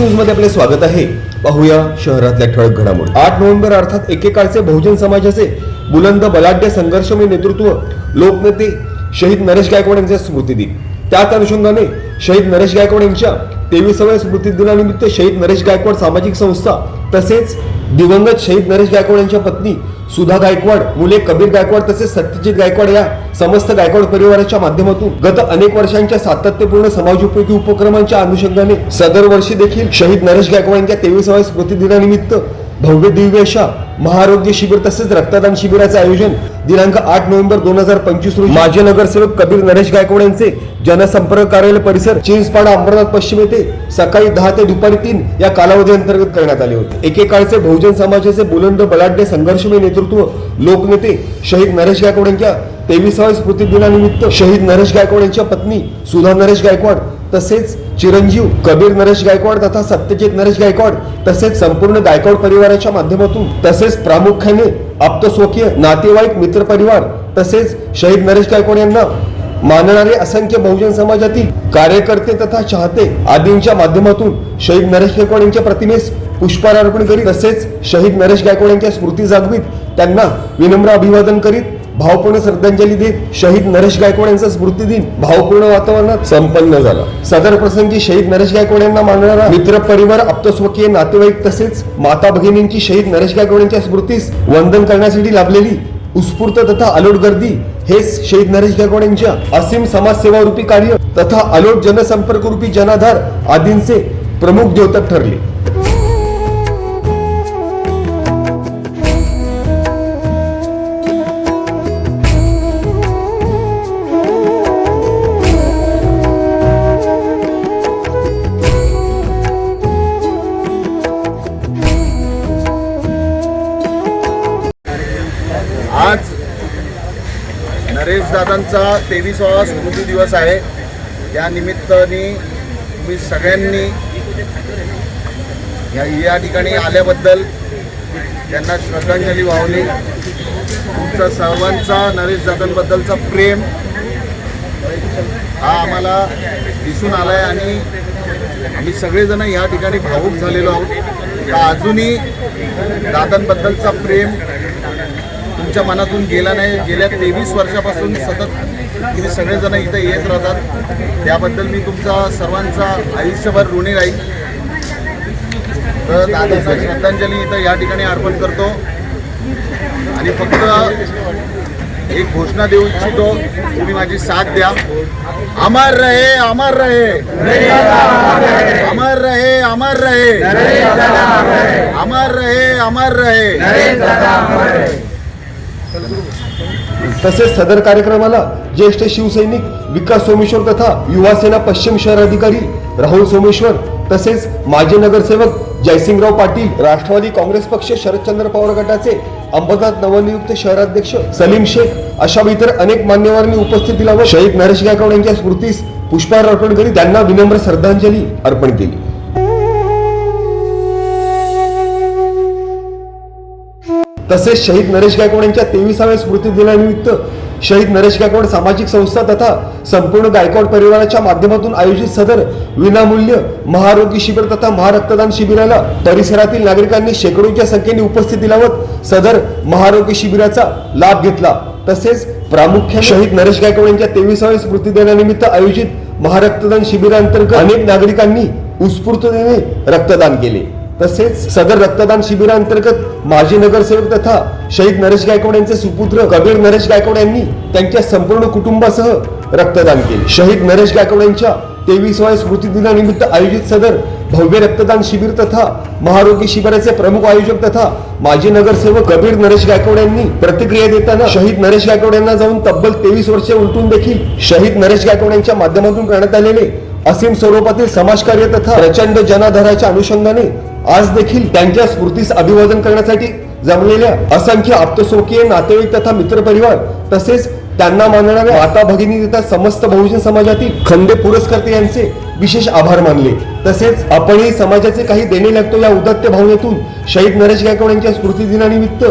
न्यूजमध्ये आपले स्वागत आहे. पाहूया शहरातल्या ठळक घडामोडी. आठ नोव्हेंबर अर्थात एकेकाळचे बहुजन समाजाचे बुलंद बलाढ्य संघर्षमय नेतृत्व लोकनेते शहीद नरेश गायकवाड यांच्या स्मृती दिन. त्याच अनुषंगाने शहीद नरेश गायकवाड यांच्या तेविसाव्या स्मृती दिनानिमित्त शहीद नरेश गायकवाड सामाजिक संस्था तसेच दिवंगत शहीद नरेश गायकवाड यांच्या पत्नी सुधा गायकवाड मुले कबीर गायकवाड तसेच सत्यजित गायकवाड या समस्त गायकवाड परिवाराच्या माध्यमातून गत अनेक वर्षांच्या सातत्यपूर्ण समाजोपयोगी उपक्रमांच्या अनुषंगाने सदर वर्षी देखील शहीद नरेश गायकवाड यांच्या तेवीसाव्या स्मृती दिनानिमित्त भव्य दिव्य अशा महाआरोग्य शिबिर तसेच रक्तदान शिबिराचे आयोजन दिनांक आठ नोव्हेंबर दोन हजार पंचवीस रोजी माजी नगरसेवक कबीर नरेश गायकवाड यांचे जनसंपर्क कार्यालय परिसर चिंचपाडा अंबरनाथ पश्चिम येथे सकाळी दहा ते दुपारी तीन या कालावधी अंतर्गत करण्यात आले होते. एकेकाळचे बहुजन समाजाचे बुलंद बलाढ्य संघर्षमय नेतृत्व लोकनेते शहीद नरेश गायकवाड यांच्या तेविसाव्या स्मृती दिनानिमित्त शहीद नरेश गायकवाड यांच्या पत्नी सुधा नरेश गायकवाड तसेच चिरंजीव कबीर नरेश गायकवाड तथा सत्यजित नरेश गायकवाड तसेच संपूर्ण गायकवाड परिवाराच्या माध्यमातून तसेच प्रामुख्याने आप्तस्वकीय नातेवाईक मित्र परिवार तसेच शहीद नरेश गायकवाड यांना मानणारे असंख्य बहुजन समाजातील कार्यकर्ते तथा चाहते आदींच्या माध्यमातून शहीद नरेश गायकवाड यांच्या प्रतिमेस पुष्पहार अर्पण करीत तसेच शहीद नरेश गायकवाड यांच्या स्मृती जागवीत त्यांना विनम्र अभिवादन करीत भावपूर्ण श्रद्धांजली देत शहीद नरेश गायकवाड यांचा स्मृती दिन भावपूर्ण वातावरणात संपन्न झाला. सदर प्रसंगी शहीद नरेश गायकवाड यांना मानणारा मित्र परिवार आप्तस्वकीय नातेवाईक तसेच माता भगिनींची शहीद नरेश गायकवाड यांच्या स्मृतीस वंदन करण्यासाठी लाभलेली उत्स्फूर्त तथा अलोट गर्दी हेच शहीद नरेश गायकवाड यांच्या असीम समाजसेवा रूपी कार्य तथा अलोट जनसंपर्क रूपी जनाधार आदींचे प्रमुख द्योतक ठरले. दादांचा तेविसावा स्मृती दिवस आहे. या निमित्ताने तुम्ही सगळ्यांनी या या ठिकाणी आल्याबद्दल त्यांना श्रद्धांजली वाहली तुमचा सर्वांचा नरेश दादांबद्दलचा प्रेम हा आम्हाला दिसून आला आहे आणि आम्ही सगळेजण या ठिकाणी भावूक झालेलो आहोत. अजूनही दादांबद्दलचा प्रेम तुमच्या मनातून गेला नाही गेल्या तेवीस वर्षापासून सतत तुम्ही सगळेजण इथं येत राहतात. त्याबद्दल मी तुमचा सर्वांचा आयुष्यभर ऋणी राहील. तर दादांना श्रद्धांजली इथं या ठिकाणी अर्पण करतो. आणि फक्त एक घोषणा देऊ इच्छितो तुम्ही माझी साथ द्या. अमर रहे अमर रहे. अमर रहे अमर रहे. अमर रहे अमर रहे. तसेच सदर कार्यक्रमाला ज्येष्ठ शिवसैनिक विकास सोमेश्वर तथा युवा सेना पश्चिम शहर अधिकारी राहुल सोमेश्वर तसेच माजी नगरसेवक जयसिंगराव पाटील राष्ट्रवादी काँग्रेस पक्ष शरदचंद्र पवार गटाचे अंबरनाथ नवनियुक्त शहराध्यक्ष सलीम शेख अशा इतर अनेक मान्यवरांनी उपस्थितीला व शहीद नरेश गायकवाड यांच्या स्मृतीस पुष्पहार अर्पण करीत त्यांना विनम्र श्रद्धांजली अर्पण केली. तसेच शहीद नरेश गायकवाड यांच्या तेविसाव्या स्मृती दिनानिमित्त शहीद नरेश गायकवाड सामाजिक संस्था तथा संपूर्ण गायकवाड परिवाराच्या माध्यमातून आयोजित सदर विनामूल्य महाआरोग्य शिबिर तथा महारक्तदान शिबिराला परिसरातील नागरिकांनी शेकडोच्या संख्येने उपस्थिती लावत सदर महाआरोग्य शिबिराचा लाभ घेतला. तसेच प्रामुख्याने शहीद नरेश गायकवाड यांच्या तेविसाव्या स्मृती दिनानिमित्त आयोजित महारक्तदान शिबिरांतर्गत अनेक नागरिकांनी उत्स्फूर्ततेने रक्तदान केले. तसेच सदर रक्तदान शिबिरांतर्गत माजी नगरसेवक तथा शहीद नरेश गायकवाड यांचे सुपुत्र कबीर नरेश गायकवाड यांनी त्यांच्या संपूर्ण कुटुंबासह रक्तदान केले. शहीद नरेश गायकवाड यांच्या तेविसाव्या स्मृती दिनानिमित्त आयोजित सदर भव्य रक्तदान शिबिर तथा महारोगी शिबिराचे प्रमुख आयोजक तथा माजी नगरसेवक कबीर नरेश गायकवाड यांनी प्रतिक्रिया देताना शहीद नरेश गायकवाड यांना जाऊन तब्बल तेवीस वर्षे उलटून देखील शहीद नरेश गायकवाड यांच्या माध्यमातून करण्यात आलेले असीम स्वरूपातील समाजकार्य तथा प्रचंड जनाधाराच्या अनुषंगाने आज देखील त्यांच्या स्मृतीस अभिवादन करण्यासाठी जमलेल्या असंख्य आप्तसोकीय नातेवाईक तथा मित्रपरिवार तसेच त्यांना मानणाऱ्या माता भगिनी तथा समस्त बहुजन समाजातील खंडे पुरस्कर्ते यांचे विशेष आभार मानले. तसेच आपणही समाजाचे काही देणे लागतो या उदात्त भावनेतून शहीद नरेश गायकवाड यांच्या स्मृती दिनानिमित्त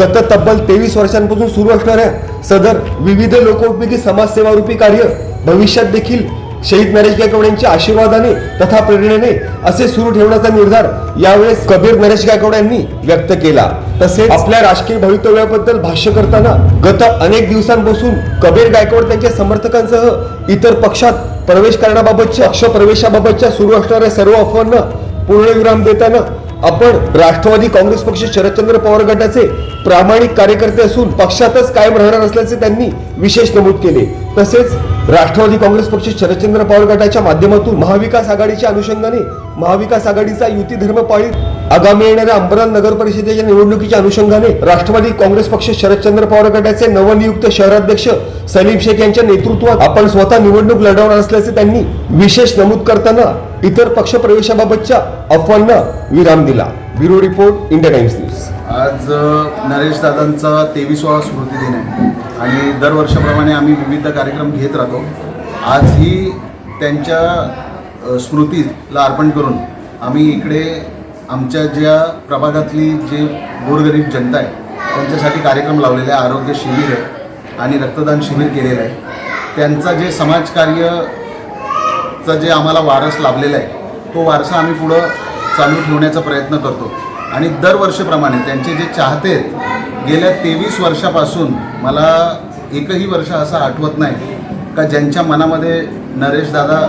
गत तब्बल तेवीस वर्षांपासून सुरू असणाऱ्या सदर विविध लोकोपयोगी समाजसेवारूपी कार्य भविष्यात देखील शहीद नरेश गायकवाड यांच्या आशीर्वादाने तथा प्रेरणेने असे सुरू ठेवण्याचा निर्धार यावेळेस कबीर नरेश गायकवाड यांनी व्यक्त केला. तसेच आपल्या राजकीय भवितव्याबद्दल भाष्य करताना गत अनेक दिवसांपासून कबीर गायकवाड त्यांच्या समर्थकांसह इतर पक्षात प्रवेश करण्याबाबतच्या पक्ष प्रवेशाबाबतच्या सुरू असणाऱ्या सर्व अफवांना पूर्णविराम देताना आपण राष्ट्रवादी काँग्रेस पक्ष शरदचंद्र पवार गटाचे प्रामाणिक कार्यकर्ते असून पक्षातच कायम राहणार असल्याचे त्यांनी विशेष नमूद केले. तसेच राष्ट्रवादी काँग्रेस पक्ष शरदचंद्र पवार गटाच्या माध्यमातून महाविकास आघाडीच्या अनुषंगाने महाविकास आघाडीचा युती धर्म पाळीत आगामी येणाऱ्या अंबरनाथ नगर परिषदेच्या निवडणुकीच्या अनुषंगाने राष्ट्रवादी काँग्रेस पक्ष शरदचंद्र पवार गटाचे नवनियुक्त शहराध्यक्ष सलीम शेख यांच्या नेतृत्वात आपण स्वतः निवडणूक लढवणार असल्याचे त्यांनी विशेष नमूद करताना इतर पक्ष प्रवेशाबाबतच्या अफवांना विराम दिला. Bureau report India Times news. आज नरेश दादांचा तेवीसवा स्मृती दिन आहे. आणि दरवर्षाप्रमाणे आम्ही विविध कार्यक्रम घेत राहतो. आजही त्यांच्या स्मृतीला अर्पण करून आम्ही इकडे आमच्या ज्या प्रभागातली जे गोरगरीब जनता आहे त्यांच्यासाठी कार्यक्रम लावलेले आहे आरोग्य शिबिर आहे आणि रक्तदान शिबिर केलेलं आहे. त्यांचा जे समाजकार्य चा जे आम्हाला वारस लाभलेला आहे तो वारसा आम्ही पुढं चालू ठेवण्याचा प्रयत्न करतो. आणि दरवर्षीप्रमाणे त्यांचे जे चाहते आहेत गेल्या तेवीस वर्षापासून मला एकही वर्ष असं आठवत नाही का ज्यांच्या मनामध्ये नरेश दादा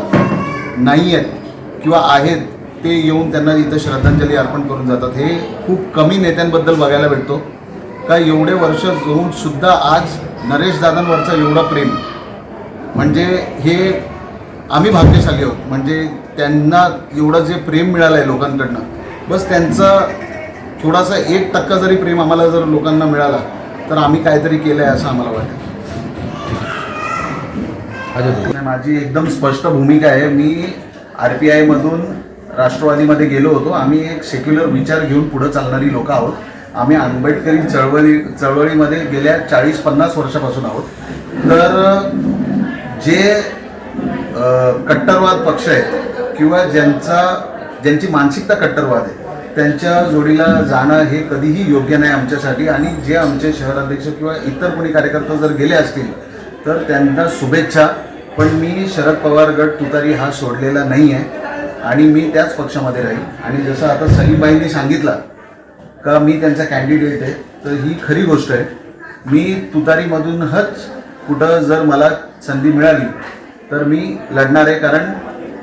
नाही आहेत किंवा आहेत ते येऊन त्यांना इथं श्रद्धांजली अर्पण करून जातात. हे खूप कमी नेत्यांबद्दल बघायला भेटतो. का एवढे वर्ष होऊन सुद्धा आज नरेश दादांवरचा एवढा प्रेम. म्हणजे हे आम्ही भाग्यशाली आहोत. म्हणजे त्यांना एवढं जे प्रेम मिळालं आहे लोकांकडनं. बस त्यांचा थोडासा एक टक्का जरी प्रेम आम्हाला जर लोकांना मिळाला तर आम्ही काहीतरी केलं आहे असं आम्हाला वाटतं. आणि माझी एकदम स्पष्ट भूमिका आहे. मी आर पी आयमधून राष्ट्रवादीमध्ये गेलो होतो. आम्ही एक सेक्युलर विचार घेऊन पुढं चालणारी लोक आहोत. आम्ही आंबेडकरी चळवळी चळवळीमध्ये गेल्या चाळीस पन्नास वर्षापासून आहोत. तर जे कट्टरवाद पक्ष आहेत किंवा ज्यांचा ज्यांची मानसिकता कट्टरवाद आहे त्यांच्या जोडीला जाणं हे कधीही योग्य नाही आमच्यासाठी. आणि जे आमचे शहराध्यक्ष किंवा इतर कोणी कार्यकर्ते जर गेले असतील तर त्यांना शुभेच्छा. पण मी शरद पवार गट तुतारी हा सोडलेला नाही आहे आणि मी त्याच पक्षामध्ये राहील. आणि जसं आता सलीमबाईंनी सांगितलं का मी त्यांचा कॅन्डिडेट आहे तर ही खरी गोष्ट आहे. मी तुतारीमधूनच कुठं जर मला संधी मिळाली तर मी लढणार आहे. कारण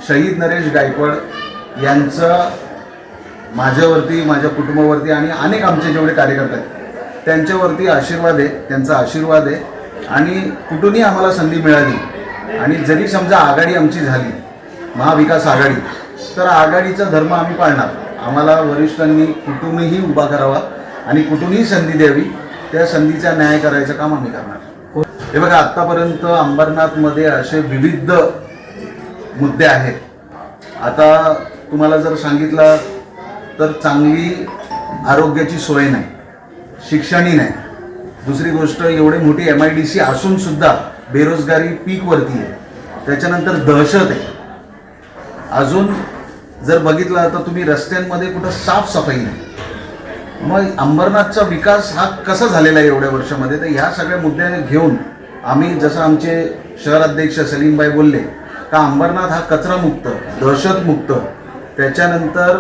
शहीद नरेश गायकवाड यांचं माझ्यावरती माझ्या कुटुंबावरती आणि अनेक आमचे जेवढे कार्यकर्ते आहेत त्यांच्यावरती आशीर्वाद आहे त्यांचा आशीर्वाद आहे. आणि कुठूनही आम्हाला संधी मिळाली. आणि जरी समजा आघाडी आमची झाली महाविकास आघाडी तर आघाडीचा धर्म आम्ही पाळणार. आम्हाला वरिष्ठांनी कुठूनही उभा करावा आणि कुठूनही संधी द्यावी त्या संधीचा न्याय करायचं काम आम्ही करणार. हे बघा आत्तापर्यंत अंबरनाथमध्ये असे विविध मुद्दे आहेत. आता तुम्हाला जर सांगितलं तर चांगली आरोग्याची सोय नाही शिक्षणही नाही. दुसरी गोष्ट एवढी मोठी एम आय डी सी असून सुद्धा बेरोजगारी पीकवरती आहे. त्याच्यानंतर दहशत आहे. अजून जर बघितलं तर तुम्ही रस्त्यांमध्ये कुठं साफसफाई नाही. मग अंबरनाथचा विकास हा कसा झालेला आहे एवढ्या वर्षामध्ये? तर ह्या सगळ्या मुद्दे घेऊन आम्ही जसं आमचे शहर अध्यक्ष सलीमबाई बोलले का अंबरनाथ हा कचरामुक्त दहशतमुक्त त्याच्यानंतर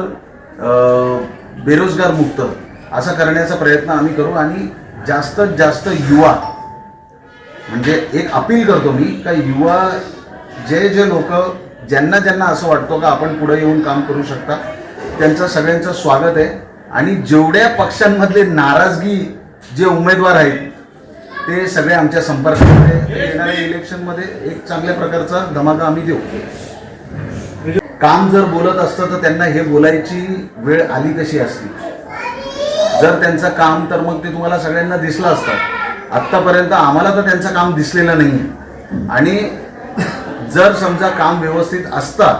बेरोजगारमुक्त बेरोजगार मुक्त असा करण्याचा प्रयत्न आम्ही करू आणि जास्तीत जास्त युवा म्हणजे एक अपील करतो मी का युवा जे जे लोक ज्यांना ज्यांना असं वाटतो का आपण पुढे येऊन काम करू शकता त्यांचं सगळ्यांचं स्वागत आहे. आणि जेवढ्या पक्षांमधले नाराजगी जे उमेदवार आहेत ते सगळे आमच्या संपर्कामध्ये येणाऱ्या इलेक्शनमध्ये एक चांगल्या प्रकारचा धमाका आम्ही देऊ. काम जर बोलत असतं तर त्यांना हे बोलायची वेळ आली कशी असती? जर त्यांचं काम तर मग ते तुम्हाला सगळ्यांना दिसलं असतं. आत्तापर्यंत आम्हाला तर त्यांचं काम दिसलेलं नाही आहे आणि जर समजा काम व्यवस्थित असता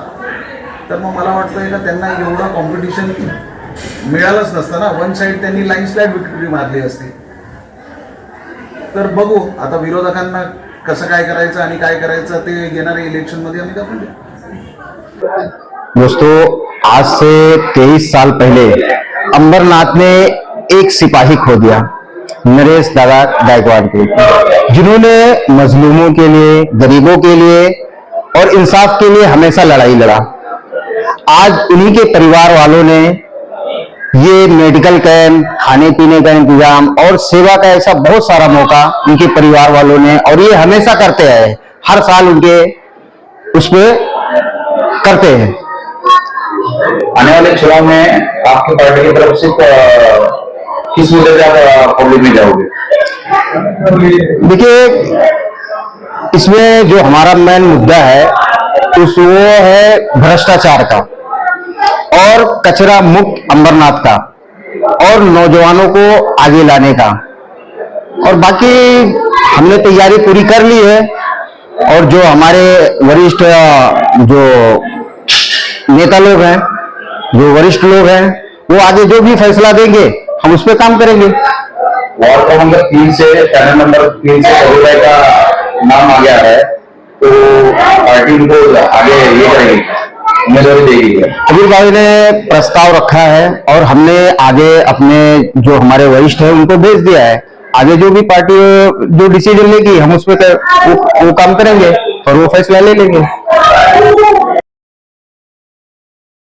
तर मग मला वाटतं का त्यांना एवढं कॉम्पिटिशन मिळालंच नसतं ना. वन साईड त्यांनी लाईन स्लाईड विक्ट्री मारली असती. तर बघू आता विरोधकांना कसं काय करायचं आणि काय करायचं ते येणाऱ्या इलेक्शनमध्ये आम्ही दाखवून देऊ. दोस्तों आज से तेईस साल पहले अंबरनाथ ने एक सिपाही खो दिया, नरेश दादा गायकवाड़ को जिन्होंने मजलूमों के लिए, गरीबों के लिए और इंसाफ के लिए हमेशा लड़ाई लड़ा। आज उन्हीं के परिवार वालों ने ये मेडिकल कैंप, खाने पीने का इंतज़ाम और सेवा का ऐसा बहुत सारा मौका उनके परिवार वालों ने और ये हमेशा करते आए हर साल उनके उसमें करते हैं। आने वाले चुनाव में आपकी पार्टी की तरफ़ से किस मुद्दे पे आप पब्लिक में जाओगे? देखिए, इसमें जो हमारा मेन मुद्दा है, उस वो है भ्रष्टाचार का और कचरा मुक्त अंबरनाथ का और नौजवानों को आगे लाने का। और बाकी हमने तैयारी पूरी कर ली है और जो हमारे वरिष्ठ जो नेता लोग हैं, जो वरिष्ठ लोग हैं, वो आगे जो भी फैसला देंगे हम उस पर काम करेंगे। वार्ड क्रमांक नंबर तीन से पैनल नंबर तीन से कबीर का नाम आगे आ रहा है तो पार्टी उनको आगे ये करेगी कबीर भाई ने प्रस्ताव रखा है और हमने आगे अपने जो हमारे वरिष्ठ है उनको भेज दिया है। आगे जो भी पार्टी जो डिसीज़न लेगी हम उस पर वो, वो काम करेंगे और वो फैसला ले लेंगे।